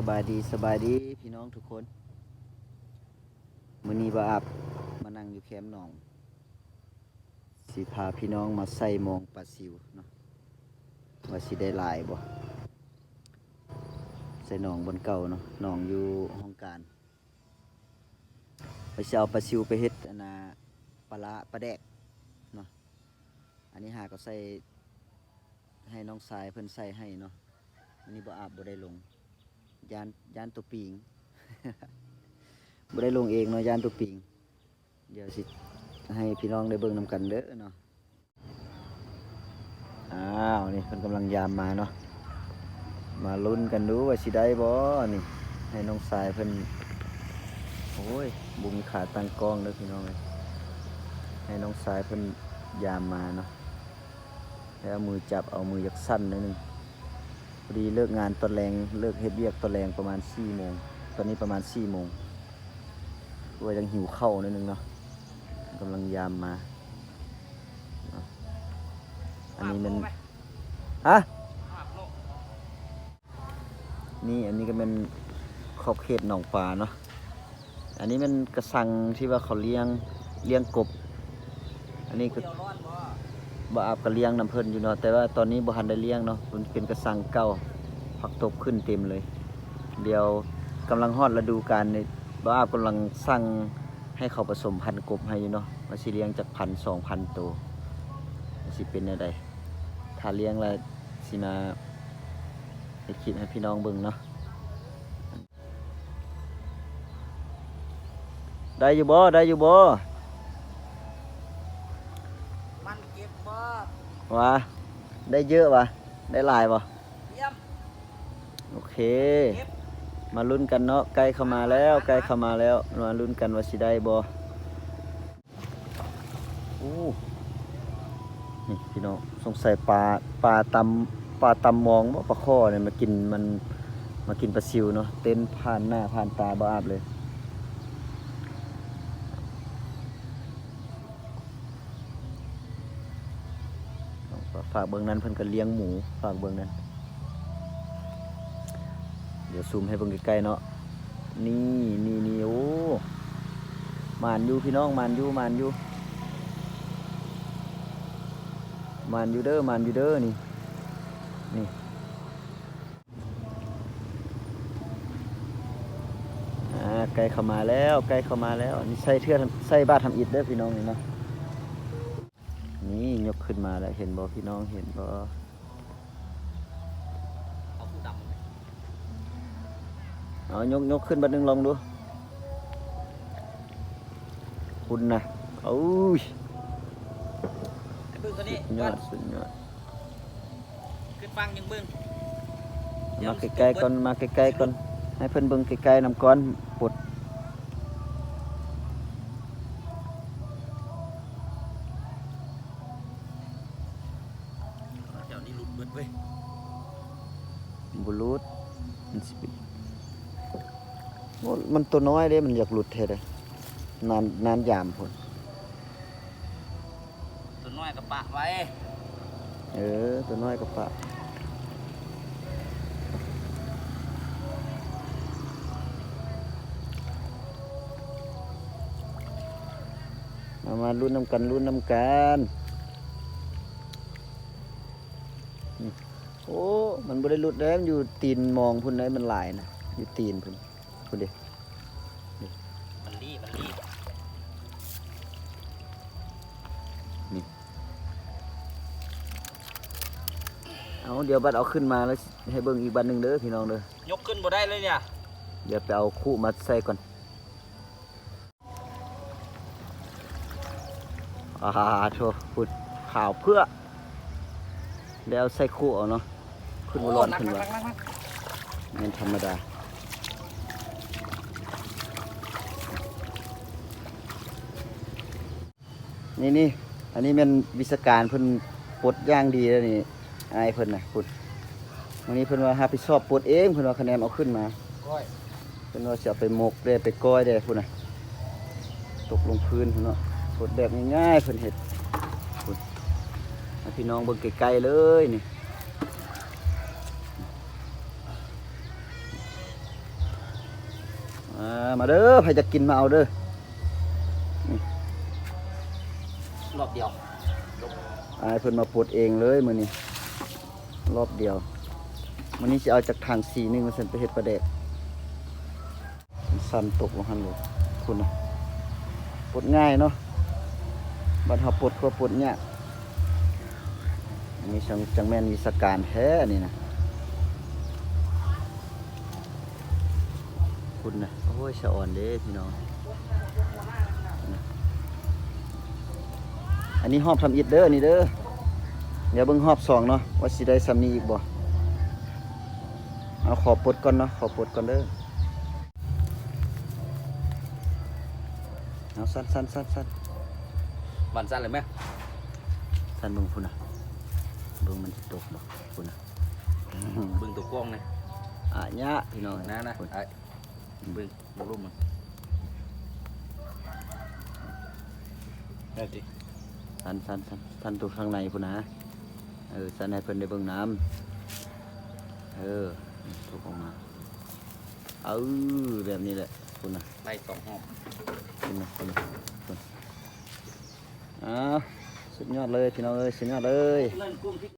สบายดีสบายดีพี่น้องทุกคนมือนีบ่อาบมานั่งอยู่แคมป์หนอง สิพาพี่น้องมาใส่มองปลาซิวเนาะว่าสิได้ลายบ่ใส่หนองบนเก่าเนาะหนองอยู่ห้องการไปสิเอาปลาซิวไปเฮ็ดอันน่ะปลาร้าปลาแดกเนาะอันนี้หาก็ใส่ให้น้องสายเพิ่นใส่ให้เนาะอันนี้บ่อาบบ่ได้ลง ยานยานตัวปิงบ่ได้ลงเองเนาะยานตัวปิง เดี๋ยวสิให้พี่น้องได้เบิ่งนำกันเด้อเนาะอ้าวนี่เพิ่นกำลังยามมาเนาะมาลุ้นกันดูว่าสิได้บ่นี่ ให้น้องสายเพิ่นโอ้ยบุมขาตั้งกล้องเด้อพี่น้องเอ้ยให้น้องสายเพิ่นยามมาเนาะแล้วมือจับเอามือยักสั้นหนิดนึง พอดีเลิกงานตอนแรงเลิกเฮ็ดเวียกตอนแรงประมาณ4โมงตอนนี้ประมาณ4โมงด้วยยังหิวข้าวนิดนึงเนาะกำลังยามมา อันนี้มันฮะนี่อันนี้ก็เป็นขอบเขตหนองปลาเนาะอันนี้มันกระสังที่ว่าเขาเลี้ยงเลี้ยงกบ อันนี้ก็ บ่อาบก็เลี้ยงน้ำเพิ่นอยู่เนาะแต่ว่าตอนนี้บ่ทันได้เลี้ยงเนาะมันเป็นกระสังเก่าผักตบขึ้นเต็มเลย เดี๋ยวกำลังฮอดฤดูกาลนี่บ่อาบกำลังสั่งให้เขาผสมพันธุ์กบให้อยู่เนาะว่าสิเลี้ยงจากพันสองพันตัวสิเป็นแนวใดถ้าเลี้ยงแล้วสิมาให้คลิปให้พี่น้องเบิ่งเนาะได้อยู่บ่ได้อยู่บ่ มันเก็บบ่ วะได้เยอะวะได้หลายวะเยี่ยมโอเคเก็บมาลุ้นกันเนาะใกล้เข้ามาแล้วใกล้เข้ามาแล้วมาลุ้นกันว่าสิได้บ่โอ้นี่พี่น้องสงสัยปลาปลาตำปลาตำมองบ่ปลาข้อเนี่ยมากินมันมากินปลาซิวเนาะเต้นผ่านหน้าผ่านตาบ่อาบเลย ฝากเบิ่งนั้นเพิ่นก็เลี้ยงหมู ฝากเบิ่งนั้น เดี๋ยวซูมให้เบิ่งใกล้ๆเนาะ นี่นี่นี่โอ้มานอยู่พี่น้องมานอยู่มานอยู่มานอยู่เด้อมานอยู่เด้อนี่ นี่อ่าใกล้เข้ามาแล้วใกล้เข้ามาแล้วนี่ใส่เทือใส่บาททำอิฐเด้อพี่น้องนี่เนาะ นี่ยกขึ้นมาแล้วเห็นบ่พี่น้องเห็นบ่เอาผู้ดำเลยเอายกยกขึ้นบัดหนึงลองดู คุณนะโอ้ยไอ้เบิ้งตัวนี้สุดยอดสุดยอดขึ้นฟังยังเบิ้งมาใกล้ๆก่อนมาใกล้ๆก่อนให้เพิ่นเบิ่งใกล้ๆนำก้อนปวด ตัวน้อยเด้มันอยากหลุดแท้เลยนานนานยามพุ่นตัวน้อยกับปะไว้ เออ ตัวน้อยก็ปะมามาลุ้นน้ำกันลุ้นน้ำกันนี่โอ้ มันบ่ได้หลุดแล้วมันอยู่ตีนมองพุ่นไหนมันหลายนะ อยู่ตีนพุ่นพุ่นเดิ เอาเดี๋ยวบัดเอาขึ้นมาแล้วให้เบิ่งอีกบัดหนึ่งเด้อพี่น้องเด้อยกขึ้นบ่ได้เลยเนี่ยเดี๋ยวไปเอาคู่มาใส่ก่อนอ่าโถพุดข่าวเพื่อแล้วใส่คู่เอาเนาะขึ้นมาร้อนโหกขึ้นหว่านักหนักหนักเงินธรรมดานี่นี่อันนี้เป็นวิศการเพิ่นปลดอย่างดีแล้วนี่ อายเพิ่นน่ะพุดวันนี้เพิ่นว่ารับผิดชอบปลดเองเพิ่นว่าคะแนนเอาขึ้นมาก้อยเพิ่นว่าสิเอาไปหมกได้ไปก้อยได้พุ่นน่ะตกลงพื้นพุ่นเนาะปลดแบบง่ายๆเพิ่นเฮ็ดพุ่นให้พี่น้องเบิ่งไกลๆเลยนี่มาเด้อใครจะกินมาเอาเด้อรอบเดียวอายเพิ่นมาปลดเองเลยมื้อนี้ รอบเดียวมื้อนี้สิเอาจากทางสีหนึงมาเส้นไปเฮ็ดปลาแดกมันสั่นตกลงหันเลยคุณนะปลดง่ายเนาะบัดเฮาปลดก็ปลดยากอันนี้จังจังแม่นวิสการแท้นี่นะคุณนะโอ้ยสะอ่อนเด้พี่น้องอันนี้หอบทำอิดเด้อนี่เด้อ เดี๋ยวเบิ่งหอบสองเนาะว่าสิได้ซ้ำนี้อีกบ่เอาขอปลดก่อนเนาะขอปลดก่อนเด้อเอาสั้นสั้นสั้นสั้นบันสั้นเลยไหมสั้นเบิ่งพุ่นน่ะเบิ่งมันสิตกบ่พุ่นน่ะเบิ่งตัวกล้องเลยอะยะพี่น้องนะนะพุ่นไอ้เบิ่งบุรุษมันได้ดิสั้นสั้นสั้นสั้นตัวข้างในพุ่นนะ เออสั้นให้เพิ่นได้เบิ่งน้ำเออตกออกมาเออแบบนี้แหละพุ่นน่ะไล่สองห้องขึ้นมาขึ้นมาขึ้นอ้าวสุดยอดเลยพี่น้องเอ้ยสุดยอดเลยเล่นกุ้งที่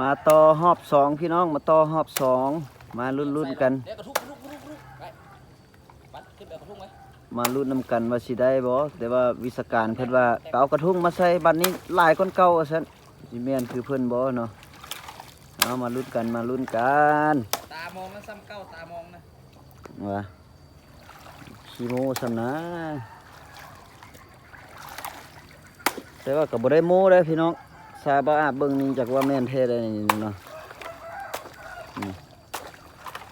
มาต่อหอบสองพี่น้องมาต่อหอบสองมาลุ้นๆกันเดี๋ยวกระทุก มมาลุ้นนำกันว่าสิได้บ่แต่ว่าวิศการเพิ่นว่าเอากระทุ่งมาใส่บัดนี้หลายคนเก่าว่าซั่นสิแม่นคือเพิ่นบ่เนาะเอามาลุ้นกันมาลุ้นกันตามองนะซ้ำเก้าตามองนะว่าขี้โมซำนะแต่ว่าก็บ่ได้โม้เด้อพี่น้องซาบ่อาบเบิ่งนี่จักว่าแม่นแท้ได้นี่เนาะ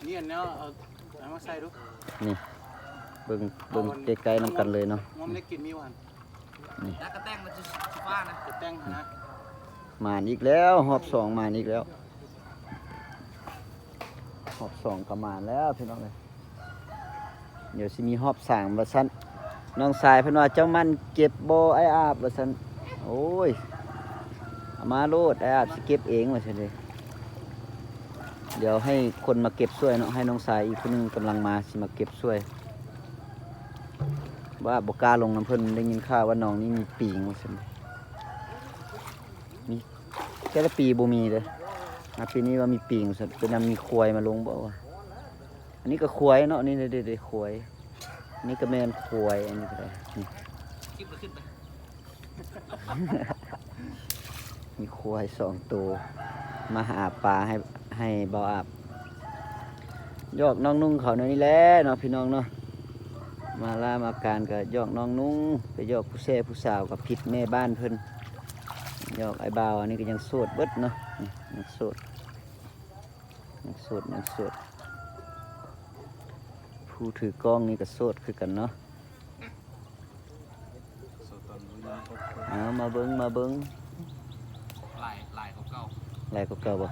นี่อันเนี้ยเอาเอามาใส่ดูนี่ เบิ่งเบิ่งไกลๆนํกันเลยเนาะมันได้กินมีวันแล้วก็แต่งมันจะชิฟ้านะจะแต่งนะมานอีกแล้วหอบสองมานอีกแล้วหอบสองก็มานแล้วพี่น้องเลยเดี๋ยวสิมีหอบสามว่าซั่นน้องสายเพิ่นว่าเจ้ามันเก็บบ่ไอ้อาบว่าซั่นโอ้ยเอามาโลดไอ้อาบสิเก็บเองว่าซั่นเลยเดี๋ยวให้คนมาเก็บช่วยเนาะให้น้องสายอีกคนหนึงกำลังมาสิมาเก็บช่วย ว่าบกล้าลงน้ำเพิ่นได้ยินข่าวว่าน้องนี่มีปีงว่าซั่นมีแต่ละปีบ่มีเลยนะปีนี้ว่ามีปีงซั่นเป็นนำมีควายมาลงบ่วะอันนี้ก็ควายเนาะนี่เด็ดๆควายอันนี้ก็แม่นควายอันนี้ก็ได้คลิปขึ้นไปมีควายสองตัวมาหาปลาให้ให้บ่าอาบยอกน้องนุ่งเขาในนี่แหละเนาะพี่น้องเนาะ มาล่ามาการกับยอกน้องนุ่งไปยอกผู้แซ่ผู้สาวกับผิดแม่บ้านเพิ่นยอกไอ้บ่าวอันนี้ก็ยังโสดเบิดเนาะนี่ยังโสดยังโสดยังโสดผู้ถือกล้องนี่ก็โสดคือกันเนาะเอามาเบิ้งมาเบิ้งลายลายเก่าอะไรก็เก่าบ่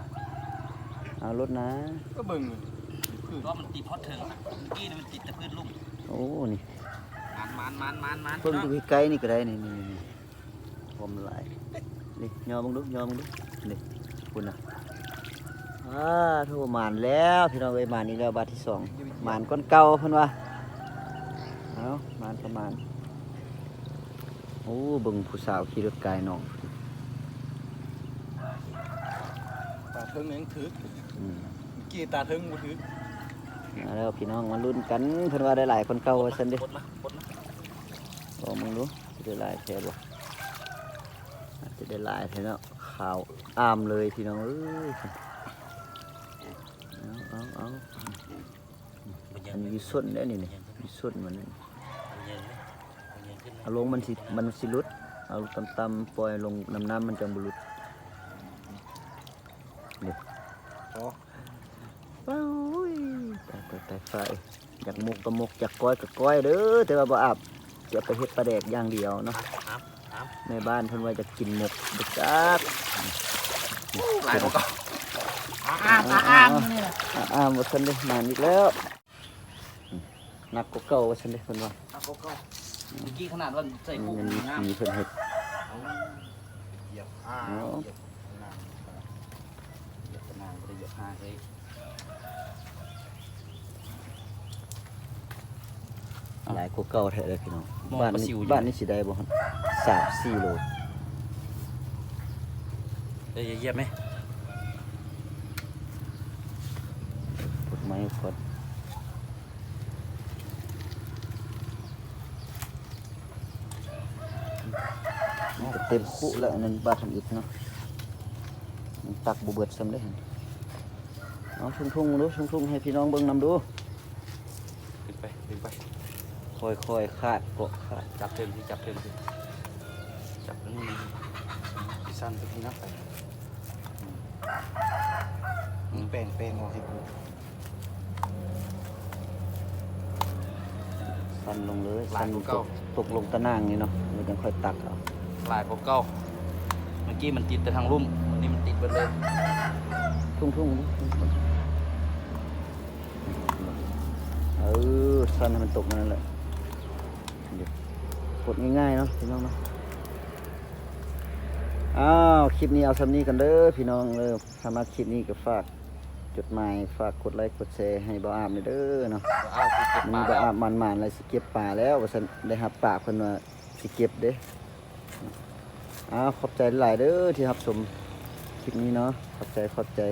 เอารถนะ ก็เบิ่งๆเพราะมันติดฮอตเทิงนะเมื่อกี้นี่มันติดแต่พื้นลุ่มโอ้นี่มันมันมันมันมันเพิ่งดูใกล้ๆนี่ก็ได้นี่นี่นี่ผมหลายนี่ยอมมึงดูยอมมึงดูนี่คุณนะอ่าโทรมานแล้วพี่น้องเอ้ยมานอีกแล้วบาทที่สองมานก้อนเก่าเพิ่นว่าเอามานประมาณโอ้เบิ่งผู้สาวขี่รถไกลน้องตาเทิงนึงถืออืมกี่ตาเทิงบ่ถือ มาแล้วพี่น้องมาลุ้นกันเพิ่นว่าได้หลายคนเก่าว่าซั่นเด้ลดมมาบอกมึงดูจะได้หลายแทนบ่อาจจะได้หลายแทนแล้วขาวอ้ามเลยพี่น้องเอ้ยเอาเอาเอามันยัอังนนี้มีส้นได้อนี่นี่มีส้นเหมือนนี่มันมันนไหมเอาลงมันสิมันสิลุดเอาตำๆปล่อยลงน้ำน้ำมันจังบุรุษนี่อ๋อว้าว ตายตายตายไฟอยากมุกก็มุกอยากก้อยก็ก้อยเด้อแต่ว่าบ่อาบจะไปเฮ็ดปลาแดกอย่างเดียวเนาะน้ำน้ในบ้านเพิ่นว่าจะกินหมกบึกจักำลายเก่าอ้ามอ้ามนี่อ้ามว่าซั่นเด้นานอีกแล้วหนักกว่าเก่าว่าซั่นเด้เพิ่นว่าๆเก่าๆเมื่อกี้ขนาดว่าใส่มักุ้งนมีงามขีเพิ่นเฮ็ดเหยียบอ่าเอาเหยียบนางเหยียบกระนางไปเหยียบห้าเลย หลายกว่าเก่าแท้เลยพี่น้องมองบ้านปลานี้ซิวอยู่ บ้านนี้สิได้บ่ครับสามสี่โลเอ้ยเหยียบไหมปลดไม้ก่อนมันก็เต็มคุแล้วอันนั้นบาทำอิฐเนาะมันตักบุเบิดซ้ำได้เห็นเอาทุ่งๆดูทุ่งๆให้พี่น้องเบิ่งนำดู ดึงไปดึงไป ค่อยๆคาดเกาะคาดจับเทิงที่จับเทิงที่จับนี่สั้นไปที่นับไปมึงแป้งแป้งเอาให้กูสั่นลงเลยสั่นตกตกลงตะนางนี่เนาะมันจังค่อยตักเอาลายพวกเก้าเมื่อกี้มันติดแต่ทางลุ่มวันนี้มันติดหมดเลยทุ่งทุ่งเออสั่นให้มันตกนั่นแหละเดี๋ยว กดง่ายๆเนาะพี่น้องเนาะอ้าวคลิปนี้เอาสำนี้กันเด้อพี่น้องเลยถ้ามาคลิปนี้ก็ฝากจดหมายฝากกดไลค์กดแชร์ให้บ่าอามเด้อเนาะมันบ่อาบมันมันอะไรสิเก็บป่าแล้วว่าซั่นได้รับปากเพิ่นว่าสิเก็บเด้อ้าวขอบใจหลายเด้อที่รับชมคลิปนี้เนาะขอบใจขอบใจ